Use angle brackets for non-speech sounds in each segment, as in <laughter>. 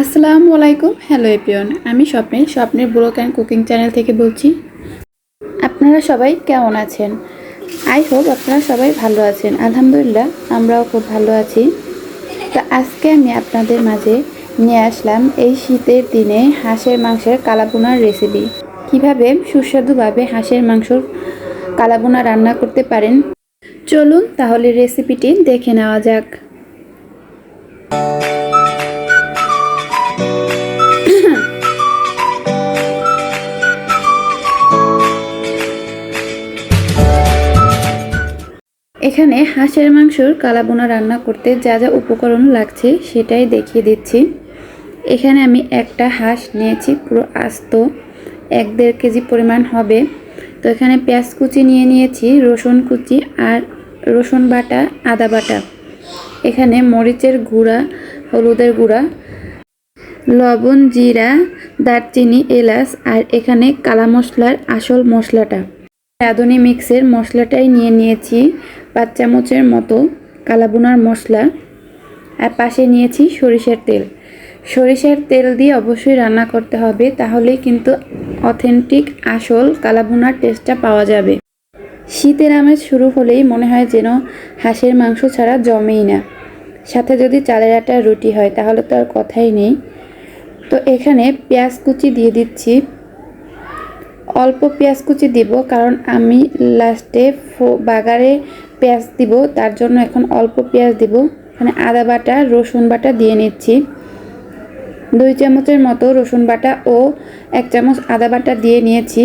আসসালামু আলাইকুম। হ্যালো এপিয়ন আমি স্বপ্নের স্বপ্নের ব্লগ অ্যান্ড কুকিং চ্যানেল থেকে বলছি, আপনারা সবাই কেমন আছেন? আই হোপ আপনারা সবাই ভালো আছেন। আলহামদুলিল্লাহ, আমরাও খুব ভালো আছি। তো আজকে আমি আপনাদের মাঝে নিয়ে আসলাম এই শীতের দিনে হাঁসের মাংসের কালাবোনার রেসিপি কীভাবে সুস্বাদুভাবে হাঁসের মাংসর কালাবোনা রান্না করতে পারেন? চলুন তাহলে রেসিপিটি দেখে নেওয়া যাক। এখানে হাঁসের মাংসর কালাবোনা রান্না করতে যা যা উপকরণ লাগছে সেটাই দেখিয়ে দিচ্ছি। এখানে আমি একটা হাঁস নিয়েছি, পুরো আস্ত, এক দেড় কেজি পরিমাণ হবে। তো এখানে পেঁয়াজ কুচি নিয়ে নিয়েছি, রসুন কুচি আর রসুন বাটা, আদা বাটা। এখানে মরিচের গুঁড়া, হলুদের গুঁড়া, লবণ, জিরা, দারচিনি, এলাচ আর এখানে কালা মশলার আসল মশলাটা। রাঁধুনি মিক্সের মশলাটাই নিয়ে নিয়েছি। পাঁচ চামচের মতো কালাবুনার মশলা আর পাশে নিয়েছি সরিষার তেল। সরিষার তেল দিয়ে অবশ্যই রান্না করতে হবে, তাহলেই কিন্তু অথেন্টিক আসল কালাবুনার টেস্টটা পাওয়া যাবে। শীতের আমেজ শুরু হলেই মনে হয় যেন হাঁসের মাংস ছাড়া জমেই না। সাথে যদি চালের আটার রুটি হয়, তাহলে তো আর কথাই নেই। তো এখানে পেঁয়াজ কুচি দিয়ে দিচ্ছি। অল্প পেঁয়াজ কুচি দিব, কারণ আমি লাস্টে বাগারে পেঁয়াজ দিব, তার জন্য এখন অল্প পেঁয়াজ দিব। এখানে আদা বাটা, রসুন বাটা দিয়ে নিচ্ছি। দুই চামচের মতো রসুন বাটা ও এক চামচ আদা বাটা দিয়ে নিয়েছি।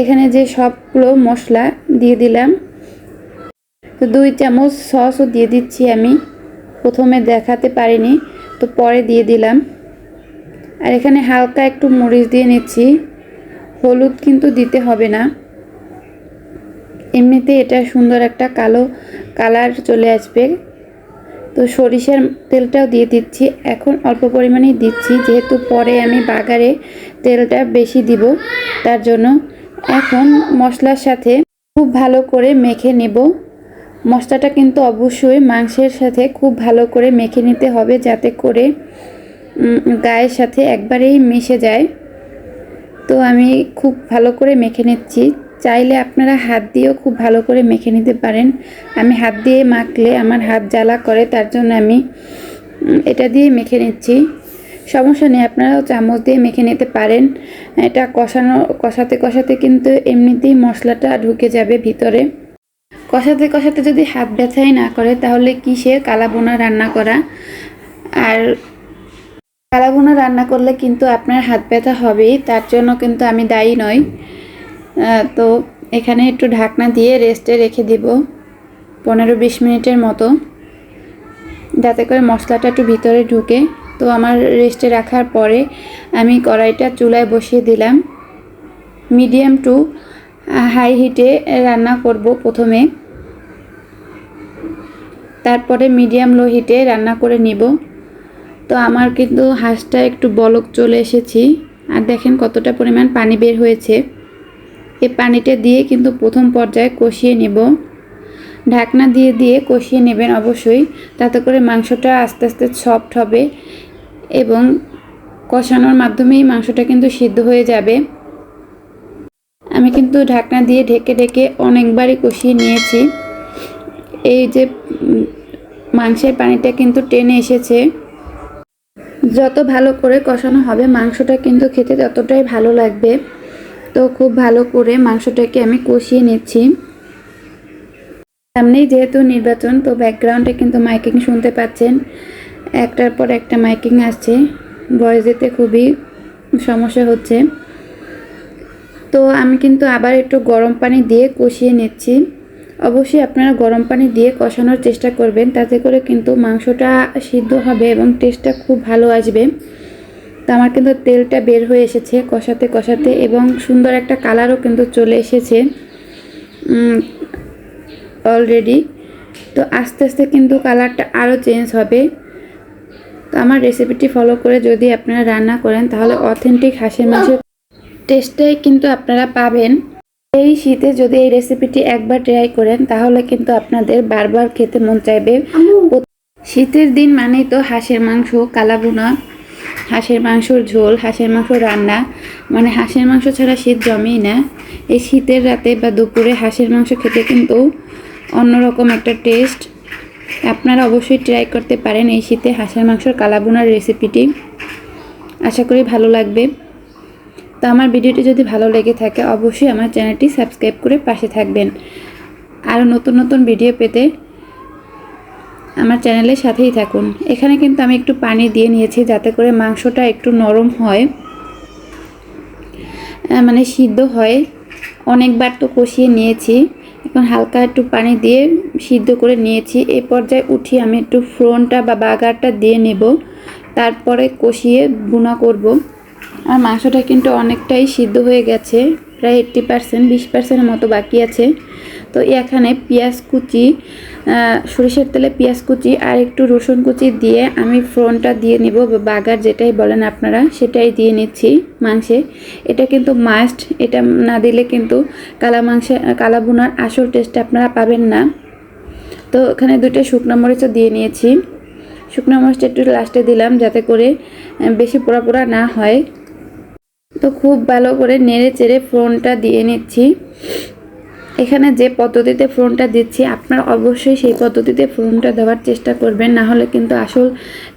এখানে যে সবগুলো মশলা দিয়ে দিলাম, তো দুই চামচ সসও দিয়ে দিচ্ছি আমি। প্রথমে দেখাতে পারিনি, তো পরে দিয়ে দিলাম। আর এখানে হালকা একটু মরিচ দিয়ে নিচ্ছি। হলুদ কিন্তু দিতে হবে না। এমনিতে এটা সুন্দর একটা কালো কালার চলে আসবে। তো সরিষার তেলটাও দিয়ে দিচ্ছি। এখন অল্প পরিমাণেই দিচ্ছি, যেহেতু পরে আমি বাগারে তেলটা বেশি দিব, তার জন্য। এখন মশলার সাথে খুব ভালো করে মেখে নেব। মশলাটা কিন্তু অবশ্যই মাংসের সাথে খুব ভালো করে মেখে নিতে হবে, যাতে করে গায়ের সাথে একবারেই মিশে যায়। তো আমি খুব ভালো করে মেখে নিচ্ছি। চাইলে আপনারা হাত দিয়েও খুব ভালো করে মেখে নিতে পারেন। আমি হাত দিয়ে মাখলে আমার হাত জ্বালা করে, তার জন্য আমি এটা দিয়ে মেখে নিচ্ছি। সমস্যা নেই, আপনারাও চামচ দিয়ে মেখে নিতে পারেন। এটা কষানো, কষাতে কষাতে কিন্তু এমনিতেই মশলাটা ঢুকে যাবে ভিতরে। কষাতে কষাতে যদি হাত ব্যথাই না করে, তাহলে কিসের কালাবোনা রান্না করা? আর কালাবোনা রান্না করলে কিন্তু আপনার হাত ব্যথা হবেই, তার জন্য কিন্তু আমি দায়ী নই। তো এখানে একটু ঢাকনা দিয়ে রেস্টে রেখে দিব, পনেরো বিশ মিনিটের মতো। যাতে করে মশলাটা একটু ভিতরে ঢুকে। তো আমার রেস্টে রাখার পরে আমি কড়াইটা চুলায় বসিয়ে দিলাম। মিডিয়াম টু হাই হিটে রান্না করব প্রথমে। তারপরে মিডিয়াম লো হিটে রান্না করে নিব। তো আমার কিন্তু হাঁসটা একটু বলক চলে এসেছি। আর দেখেন কতটা পরিমাণ পানি বের হয়েছে। এই পানিটা দিয়ে কিন্তু প্রথম পর্যায়ে কষিয়ে নেব। ঢাকনা দিয়ে দিয়ে কষিয়ে নেবেন অবশ্যই। তাতে করে মাংসটা আস্তে আস্তে সফট হবে এবং কষানোর মাধ্যমেই মাংসটা কিন্তু সিদ্ধ হয়ে যাবে। আমি কিন্তু ঢাকনা দিয়ে ঢেকে ঢেকে অনেকবারই কষিয়ে নিয়েছি। এই যে মাংসের পানিটা কিন্তু টেনে এসেছে। যত ভালো করে কষানো হবে মাংসটা কিন্তু খেতে ততটাই ভালো লাগবে। তো খুব ভালো করে মাংসটাকে আমি কষিয়ে নিচ্ছি। সামনেই যেহেতু নির্বাচন, তো ব্যাকগ্রাউন্ডে কিন্তু মাইকিং শুনতে পাচ্ছেন। একটার পর একটা মাইকিং আসছে। ভয়েস দিতে খুবই সমস্যা হচ্ছে। তো আমি কিন্তু আবার একটু গরম পানি দিয়ে কষিয়ে নিচ্ছি। অবশ্যই আপনারা গরম পানি দিয়ে কষানোর চেষ্টা করবেন। তাতে করে কিন্তু মাংসটা সিদ্ধ হবে এবং টেস্টটা খুব ভালো আসবে। তো আমার কিন্তু তেলটা বের হয়ে এসেছে কষাতে কষাতে এবং সুন্দর একটা কালারও কিন্তু চলে এসেছে। অলরেডি তো আস্তে আস্তে কিন্তু কালারটা আরও চেঞ্জ হবে। তো আমার রেসিপিটি ফলো করে যদি আপনারা রান্না করেন তাহলে অথেন্টিক হাঁসের মাংসের টেস্টটাই কিন্তু আপনারা পাবেন। এই শীতে যদি এই রেসিপিটি একবার ট্রাই করেন তাহলে কিন্তু আপনাদের বারবার খেতে মন চাইবে। শীতের দিন মানেই তো হাঁসের মাংস কালাবুনা হাঁসের মাংসর ঝোল, হাঁসের মাংস রান্না মানে হাঁসের মাংস ছাড়া শীত জমেই না। এই শীতের রাতে বা দুপুরে হাঁসের মাংস খেতে কিন্তু অন্যরকম একটা টেস্ট আপনারা অবশ্যই ট্রাই করতে পারেন এই শীতে হাঁসের মাংসর কালাবোনার রেসিপিটি আশা করি ভালো লাগবে। তো আমার ভিডিওটি যদি ভালো লেগে থাকে, অবশ্যই আমার চ্যানেলটি সাবস্ক্রাইব করে পাশে থাকবেন। আরও নতুন নতুন ভিডিও পেতে আমার চ্যানেলের সাথেই থাকুন। এখানে কিন্তু আমি একটু পানি দিয়ে নিয়েছি যাতে করে মাংসটা একটু নরম হয়। মানে সিদ্ধ হয়। অনেকবার তো কষিয়ে নিয়েছি। এখন হালকা একটু পানি দিয়ে সিদ্ধ করে নিয়েছি। এই পর্যায়ে উঠিয়ে আমি একটু ফ্রনটা বা বাগারটা দিয়ে নেব। তারপরে কষিয়ে বুনা করব। আর মাংসটা কিন্তু অনেকটাই সিদ্ধ হয়ে গেছে। প্রায় এইট্টি পার্সেন্ট বিশ পার্সেন্টের মতো বাকি আছে। তো এখানে পেঁয়াজ কুচি সরিষার তেলে পেঁয়াজ কুচি আর একটু রসুন কুচি দিয়ে আমি ফ্রনটা দিয়ে নিব। বাগার যেটাই বলেন আপনারা, সেটাই দিয়ে নিচ্ছি মাংসে। এটা কিন্তু মাস্ট এটা না দিলে কিন্তু কালা মাংসে, কালা বোনার আসল টেস্ট আপনারা পাবেন না। তো এখানে দুটো শুকনো মরিচও দিয়ে নিয়েছি। শুকনো মরিচটা একটু লাস্টে দিলাম যাতে করে বেশি পোড়া পোড়া না হয়। তো খুব ভালো করে নেড়ে চেড়ে ফোড়নটা দিয়ে নিচ্ছি। এখানে যে পদ্ধতিতে ফোড়নটা দিচ্ছি, আপনারা অবশ্যই সেই পদ্ধতিতে ফোড়নটা দেওয়ার চেষ্টা করবেন। না হলে কিন্তু আসল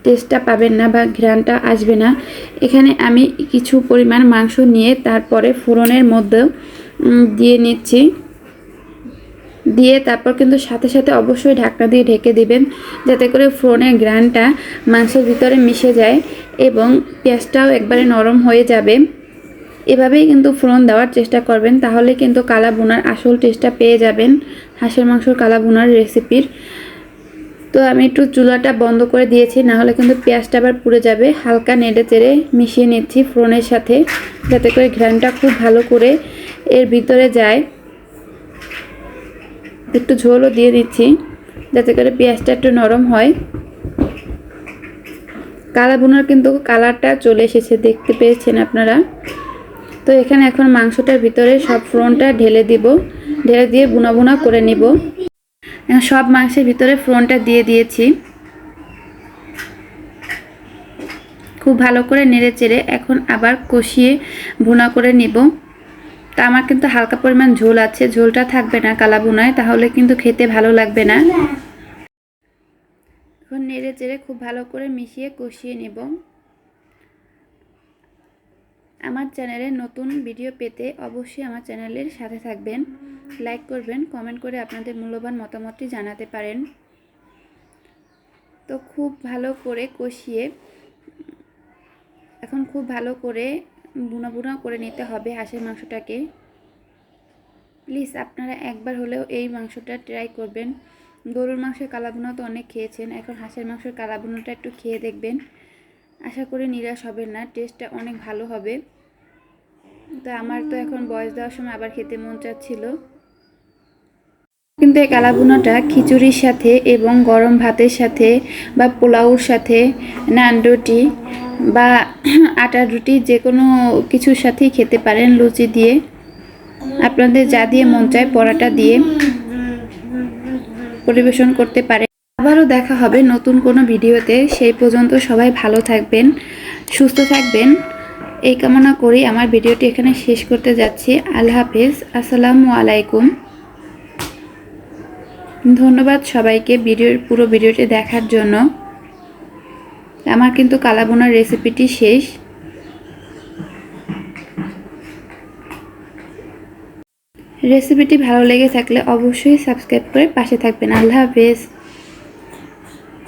টেস্টটা পাবেন না বা ঘ্রাণটা আসবে না। এখানে আমি কিছু পরিমাণ মাংস নিয়ে তারপরে ফোড়নের মধ্যে দিয়ে নিচ্ছি। দিয়ে তারপর কিন্তু সাথে সাথে অবশ্যই ঢাকনা দিয়ে ঢেকে দিবেন, যাতে করে ফোড়নের গ্রানটা মাংসের ভিতরে মিশে যায় এবং পেঁয়াজটাও একবারে নরম হয়ে যাবে। এভাবেই কিন্তু ফোড়ন দেওয়ার চেষ্টা করবেন, তাহলে কিন্তু কালা বোনার আসল টেস্টটা পেয়ে যাবেন হাঁসের মাংসর কালা বোনার রেসিপির তো আমি একটু চুলাটা বন্ধ করে দিয়েছি না হলে কিন্তু পেঁয়াজটা আবার পুড়ে যাবে। হালকা নেড়ে চেড়ে মিশিয়ে নিচ্ছি ফোড়নের সাথে, যাতে করে ঘ্রানটা খুব ভালো করে এর ভিতরে যায়। একটু ঝোলও দিয়ে দিচ্ছি, যাতে করে পেঁয়াজটা একটু নরম হয়। কালা বোনার কিন্তু কালারটা চলে এসেছে, দেখতে পেয়েছেন আপনারা। তো এখানে এখন মাংসটার ভিতরে সব ফ্রনটা ঢেলে দিব। ঢেলে দিয়ে বুনা বুনা করে নিব। সব মাংসের ভিতরে ফ্রনটা দিয়ে দিয়েছি। খুব ভালো করে নেড়ে চেড়ে এখন আবার কষিয়ে ভুনা করে নিব। তা আমার কিন্তু হালকা পরিমাণ ঝোল আছে, ঝোলটা থাকবে না কালা বুনায় তাহলে কিন্তু খেতে ভালো লাগবে না। এখন নেড়ে চেড়ে খুব ভালো করে মিশিয়ে কষিয়ে নেব। আমার চ্যানেলে নতুন ভিডিও পেতে অবশ্যই আমার চ্যানেলের সাথে থাকবেন। লাইক করবেন, কমেন্ট করে আপনাদের মূল্যবান মতামতটি জানাতে পারেন। তো খুব ভালো করে কষিয়ে, এখন খুব ভালো করে বুনা বুনা করে নিতে হবে হাঁসের মাংসটাকে। প্লিজ, আপনারা একবার হলেও এই মাংসটা ট্রাই করবেন। গরুর মাংসের কালাবুনা তো অনেক খেয়েছেন, এখন হাঁসের মাংসের কালাবুনাটা একটু খেয়ে দেখবেন। আশা করি নিরাশ হবেন না, টেস্টটা অনেক ভালো হবে। তো আমার তো এখন বয়স দেওয়ার সময় আবার খেতে মন চাচ্ছিল। কিন্তু এই কালাবুনাটা খিচুড়ির সাথে এবং গরম ভাতের সাথে বা পোলাওর সাথে, নান রুটি বা <clears throat> আটার রুটি যে কোনো কিছুর সাথেই খেতে পারেন লুচি দিয়ে। আপনাদের যা দিয়ে মন চায় পরাটা দিয়ে পরিবেশন করতে পারে আবারও দেখা হবে নতুন কোনো ভিডিওতে। সেই পর্যন্ত সবাই ভালো থাকবেন, সুস্থ থাকবেন। এই কামনা করি আমার ভিডিওটি এখানে শেষ করতে যাচ্ছি। আল্লাহ হাফেজ। আসসালামু আলাইকুম। ধন্যবাদ সবাইকে ভিডিওর পুরো ভিডিওটি দেখার জন্য। আমার কিন্তু কালাবোনার রেসিপিটি শেষ। রেসিপিটি ভালো লেগে থাকলে অবশ্যই সাবস্ক্রাইব করে পাশে থাকবেন। আল্লাহ হাফেজ।